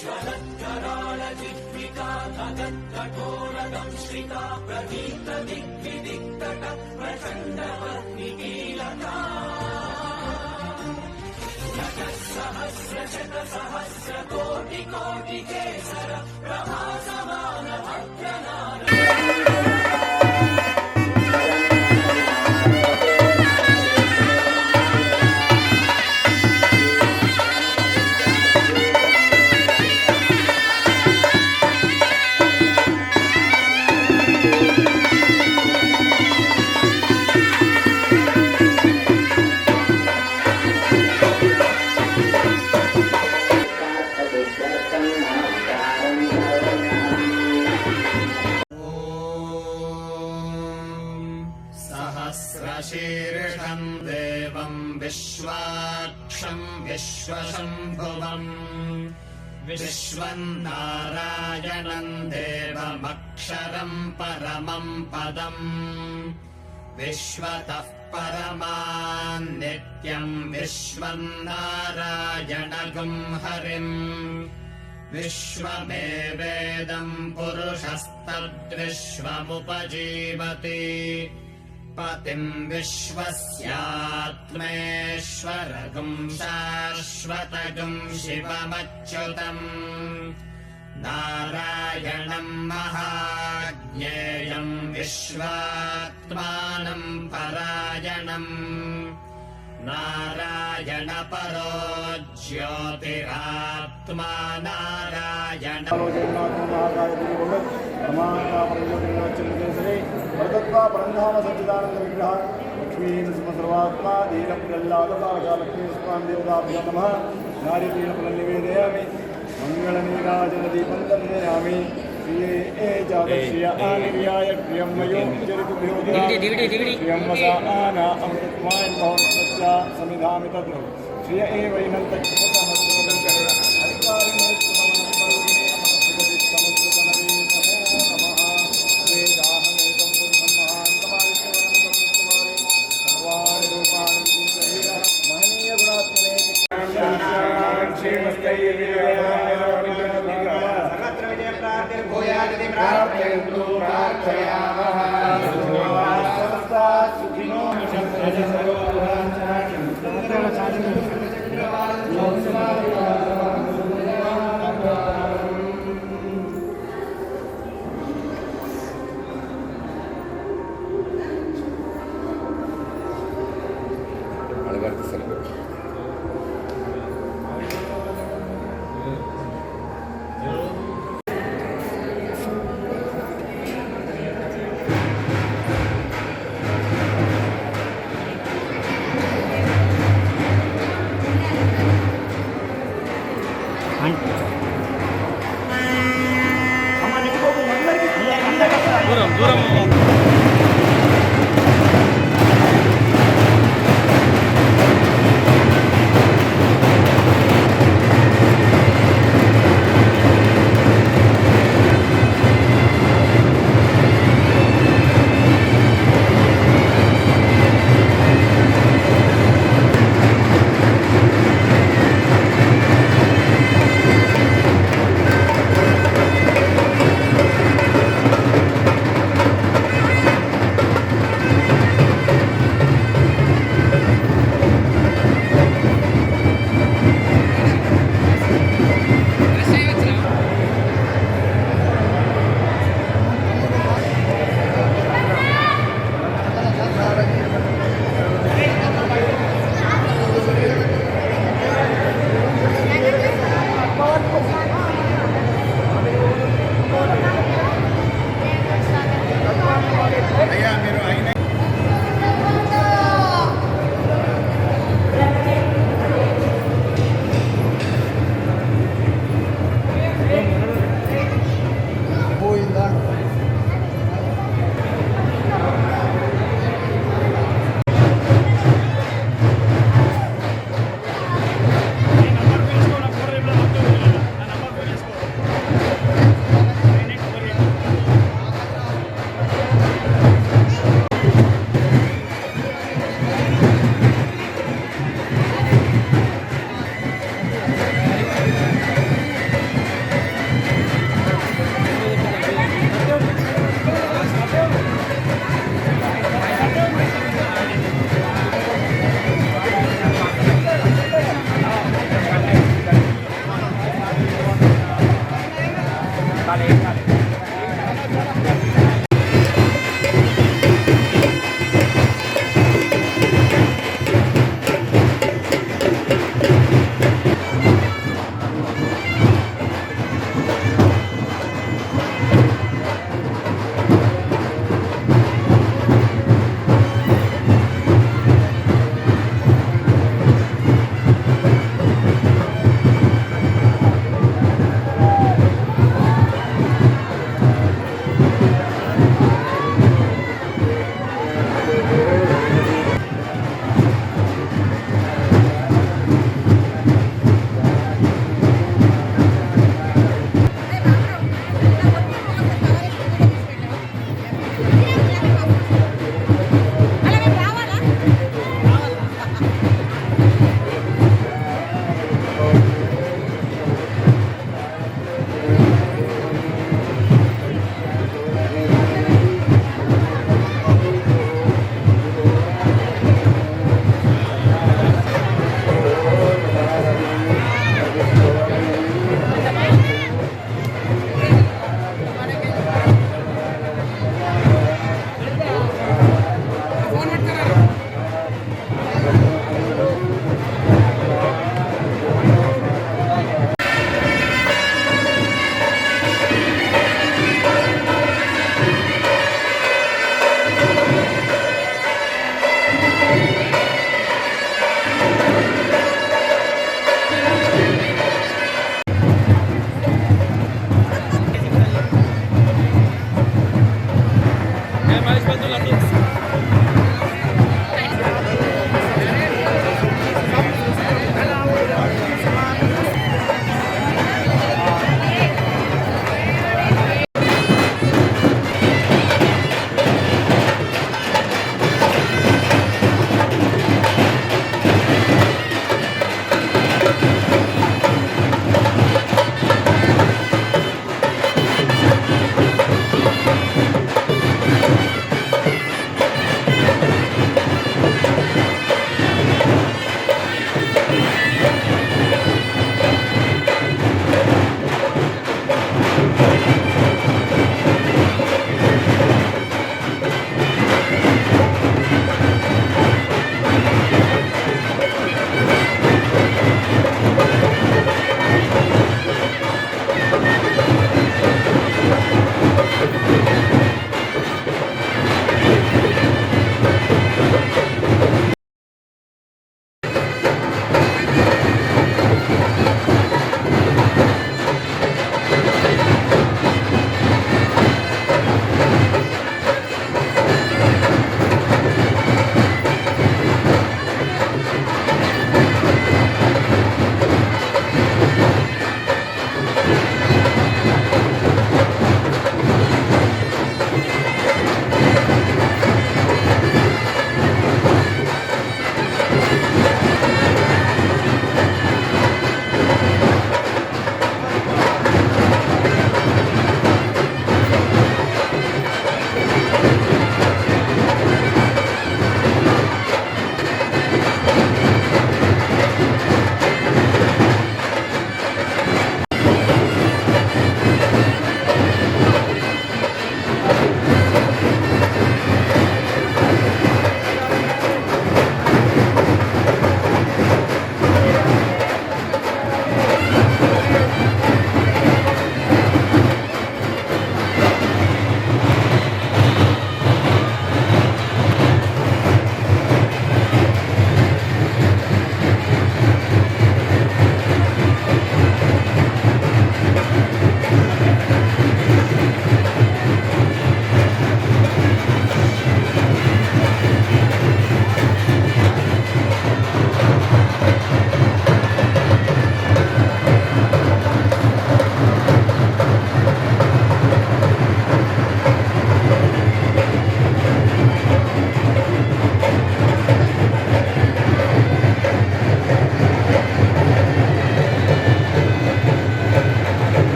ज्वलत्कराळ दिग्विका भगत्कठोरदंश्रिका प्रवीत दिग्विदिक्तट प्रचण्डपत्निकीलता सहस्रशतसहस्रकोटिकोटिकेसर प्रभासमानभक् सहस्रशीर्षम् देवम् विश्वाक्षम् विश्वशम्भुवम्। विश्वम् नारायणम् देवमक्षरम् परमम् पदम्। विश्वतः परमान् नित्यम् विश्वम् नारायणगुम् हरिम्। विश्वमेवेदम् पुरुषस्तद्विश्वमुपजीवति पतिम् विश्वस्यात्मेश्वरगुम् शाश्वतगुम् शिवमच्युतम्। नारायणम् महाज्ञेयम् विश्वात्मानम् परायणम्। नारायण। परो ज्योतिरात्मा नारायण ಮೃತತ್ವ ಪರಂಧಾಮ ಸಚ್ಚಿದಾನಂದ ವಿಗ್ರಹ ಲಕ್ಷ್ಮೀ ನೃಸಿಂಹ ಸರ್ವಾತ್ಮ ದೀನಪುರಲ್ಲಾದತಾರಕ ಲಕ್ಷ್ಮೀ ಸ್ವಾಮಿ ದೇವತಾಭ್ಯ ನಮಃ ನಾರಿ ದೀನಪುರ ನಿವೇದಯಾಮಿ ಮಂಗಳ ನೀರಾಜನದೀಪಂ ತಂದಯಾಮಿ ായ ക്രിയമ്മയോ ക്രിയമ്മസാ ആന അമൃത്മാൻ ഭവനസ്യ സമിധാമി തദ്രു ശ്രിയ ഏ വൈനന്ത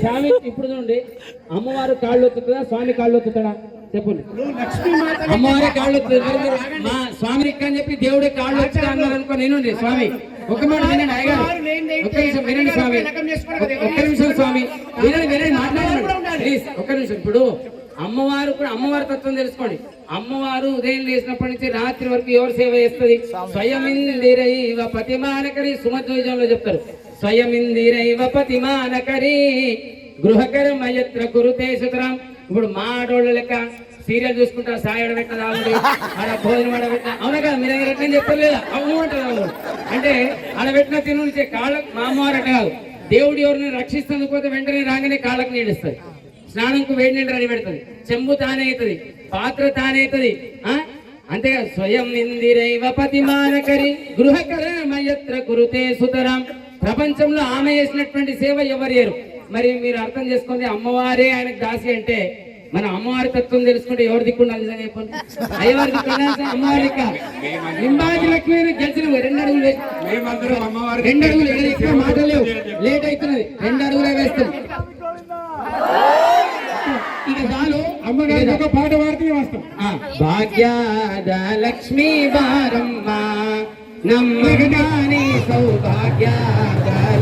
స్వామి ఇప్పుడు చూడండి. అమ్మవారు కాళ్ళు ఒత్తుతుందా? స్వామి కాళ్ళు ఒత్తుతాడా? చెప్పండి. అమ్మవారి కాళ్ళు మా స్వామి అని చెప్పి దేవుడి కాళ్ళు వచ్చుతా అన్నారు అనుకో నేను స్వామి. ఒక మాట వినండి అయ్యగారు ఒక్క నిమిషం వినండి స్వామి. ఒక్క నిమిషం స్వామి. వినండి వినండి మాట్లాడండి. ప్లీజ్ ఒక్క నిమిషం. ఇప్పుడు అమ్మవారు కూడా అమ్మవారి తత్వం తెలుసుకోండి. అమ్మవారు ఉదయం లేచినప్పటి నుంచి రాత్రి వరకు ఎవరు సేవ చేస్తుంది? స్వయమిందిరైవ పతిమానకరి సుమధ్వజంలో చెప్తారు. స్వయమిందిరైవ పతిమానకరి గృహకరమయత్ర కురుతే సుతరాం. ఇప్పుడు మా ఆడోళ్ళ లెక్క సీరియల్ చూసుకుంటా సాయడ పెట్ట రావుడు ఆడ భోజనం ఆడ పెట్టిన అవునా కదా మీరు దగ్గర ఎట్లా చెప్పలేదా? అవును అంటారు అవును అంటే ఆడ పెట్టిన తిను కాళ్ళకు మా అమ్మవారు అట్ట కాదు. దేవుడు ఎవరిని రక్షిస్తుంది పోతే వెంటనే రాగానే కాళ్ళకు నీడిస్తుంది స్నానంకు వేడి నీళ్ళు అని పెడుతుంది. చెంబు తానే అవుతుంది. పాత్ర తానే అవుతుంది. ఆ? అంతేగా స్వయం ఇందిరైవ పతిమానకరి గృహకరమయత్ర కురుతే సుతరాం. ప్రపంచంలో ఆమె చేసినటువంటి సేవ ఎవరు మరి మీరు అర్థం చేసుకుంది అమ్మవారే ఆయనకు దాసి అంటే మన అమ్మవారి తత్వం తెలుసుకుంటే ఎవరు దిక్కుండా నిజంగా చెప్పండి? అయ్యవారి దిక్కుండా అమ్మవారి దిక్క లక్ష్మి గెలిచిన రెండు అడుగులు రెండు అడుగులు ఎక్కడ ఇక్కడ మాటలు లేవు. లేట్ అవుతున్నది. రెండు అడుగులే వేస్తుంది ఇక చాలు. అమ్మగారికి ఒక పాట పాడితే వస్తాం. భాగ్యాద లక్ష్మీ బారమ్మ न महिदानी Saubhagya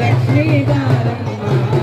लक्ष्मीकालम्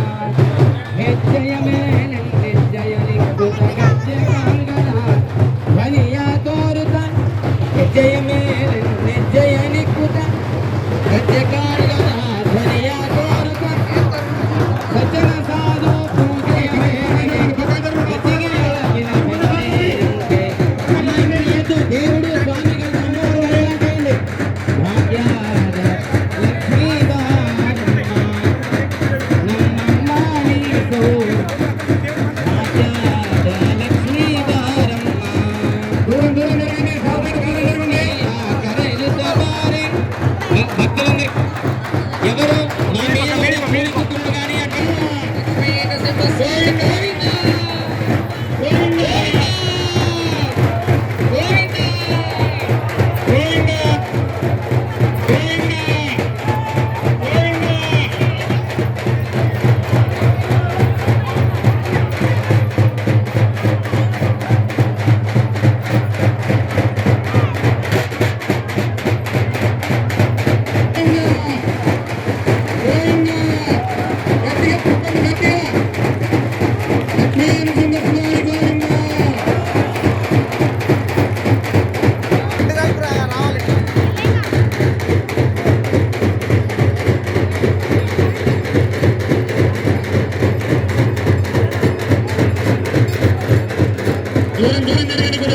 Gurun Gurun Gurun Gurun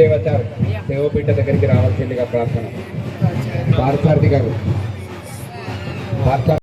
వాల్దేవాచార్ దేవపీఠ దగ్గరికి రావాల్సిందిగా ప్రార్థన. పార్థార్థి గారు. పార్థ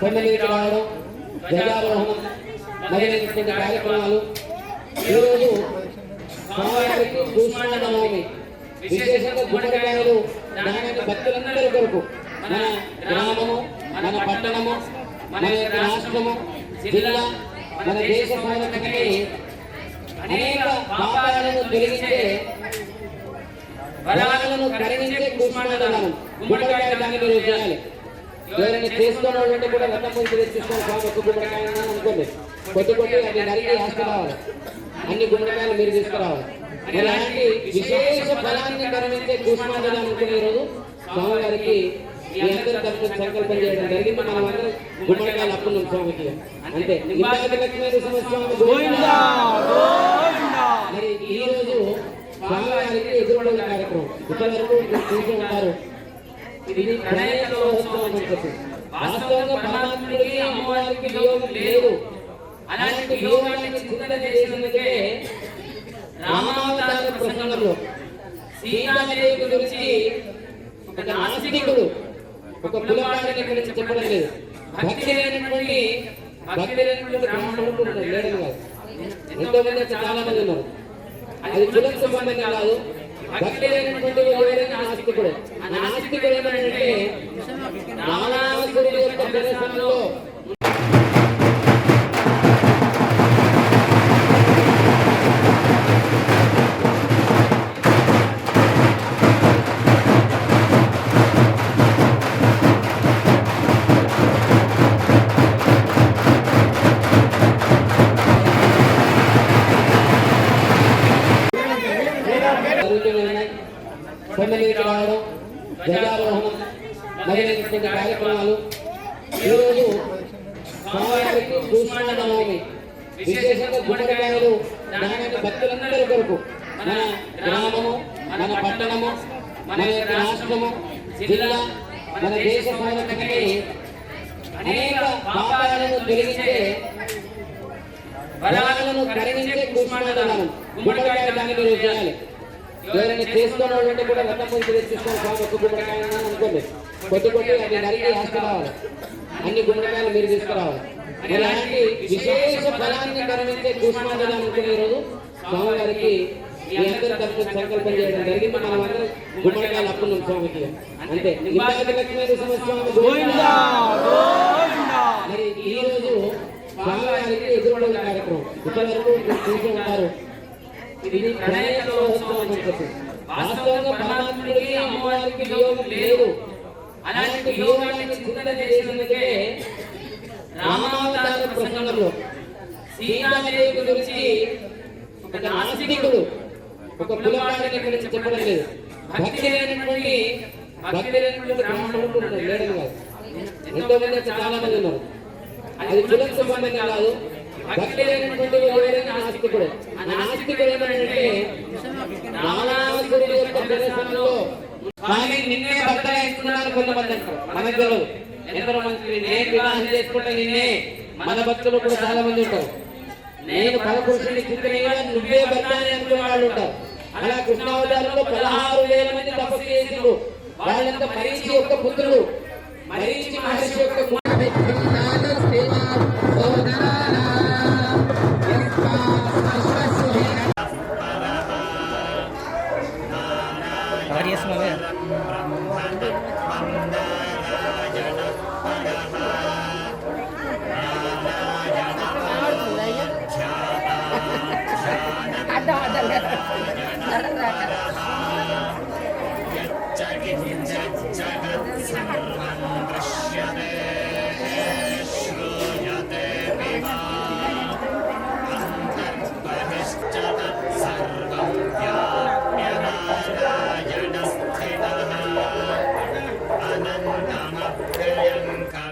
కొండమీదకి రావడం ధ్వజారోహణం మొదలైనటువంటి కార్యక్రమాలు. ఈరోజు స్వామివారికి కూష్మాండ విశేషంగా గుణగాయలు దాని భక్తులందరి కొరకు మన గ్రామము మన పట్టణము మన యొక్క రాష్ట్రము జిల్లా మన దేశ సంరక్షణకి అనేక పాపాలను తొలగించే బలాలను కరిగించే కూష్మాండనం గుణగాయలు దాన్ని మీరు చేయాలి. ఎవరైనా చేసుకున్న వాళ్ళంటే కూడా రథం ముందు తెచ్చిస్తాను స్వామి ఒక అనుకోండి. కొద్ది కొద్ది అది నరికి వేసుకురావాలి అన్ని గుమ్మడికాయలు మీరు తీసుకురావాలి. ఇలాంటి విశేష ఫలాన్ని కరిగించే కూష్మాండనం అనుకునే రోజు స్వామివారికి మీ అందరి తరఫున సంకల్పం చేయడం జరిగింది. మనం అందరం గుమ్మడికాయలు అప్పున్నాం స్వామికి. అంతే. లక్ష్మీ స్వామి మరి ఈ రోజు స్వామివారికి ఎదురుబడుల కార్యక్రమం. ఇప్పటివరకు మీరు చూసి ఉంటారు. ఇది ప్రణయ వాస్తవంగా పరమాత్ముడికి అమ్మవారికి వియోగం లేదు. అలాంటి వియోగాన్ని చింతన చేసినందుకే రామావతార ప్రసంగంలో సీతాదేవి గురించి ఒక నాస్తికుడు ఒక గురించి చెప్పడం లేదు. భక్తి లేనటువంటి భక్తి లేనటువంటి బ్రాహ్మణుడు కాదు. ఎంతో మంది చాలా మంది ఉన్నారు. అది కులం సంబంధం కాదు. భక్తి లేనటువంటి ఎవరైనా నాస్తికుడు. ఆ నాస్తికుడు ఏమంటే రావణాసురుడు జిల్లా మన దేశ సంరక్షణకి అనేక పాపాలను తొలగించే బలాలను కరిగించే కూష్మాండనం గుమ్మడికాయ దాన్ని మీరు చేయాలి. ఎవరైనా చేసుకున్న వాళ్ళంటే కూడా రథం ముందు తెచ్చిస్తాను స్వామి ఒక గుమ్మడికాయ అనుకోండి. కొద్ది కొద్ది అది నరికి వేసుకురావాలి అన్ని గుమ్మడికాయలు మీరు తీసుకురావాలి. ఇలాంటి విశేష బలాన్ని కరిగించే కూష్మాండనం అనుకునే రోజు స్వామివారికి మీ అందరి తరఫున సంకల్పం చేయడం జరిగింది. మనం అందరం గుమ్మడికాయలు అప్పున్నాం స్వామికి గోవిందా మరి ఈ రోజు స్వామివారికి ఎదురుబడుల కార్యక్రమం. ఇప్పటివరకు చూసి ఉంటారు. ఇది ప్రణయ మహోత్సవం అని చెప్పి. వాస్తవంగా పరమాత్ముడికి అమ్మవారికి వియోగం లేదు. అలాంటి వియోగాన్ని చింతన చేసినందుకే రామావతార ప్రసంగంలో సీతాదేవి గురించి ఒక నాస్తికుడు ఒక కులపాడిని గురించి చెప్పడం లేదు. భక్తి లేనటువంటి భక్తి లేనటువంటి బ్రాహ్మణులు లేడం కాదు ఎంతో మంది అయితే చాలా మంది ఉన్నారు. అది కులం సంబంధంగా కాదు. భక్తి లేనటువంటి ఎవరైనా నాస్తికుడు ఆ నాస్తికుడు ఏమంటే రావణాసురుడు యొక్క ప్రదేశంలో కానీ నిన్నే భర్త వేసుకున్నారు కొంతమంది అంటారు. మనకు తెలియదు. ఎందరో మంది నేను వివాహం చేసుకుంటే నిన్నే మన భక్తులు కూడా చాలా మంది ఉంటారు. నేను పరపురుషుని చింతనగా నువ్వే భర్త అని అనుకునే వాళ్ళు ఉంటారు. అలా కృష్ణావతారంలో పదహారు వేల మంది తపస్సు చేసినప్పుడు వాళ్ళంతా మరీచి యొక్క పుత్రుడు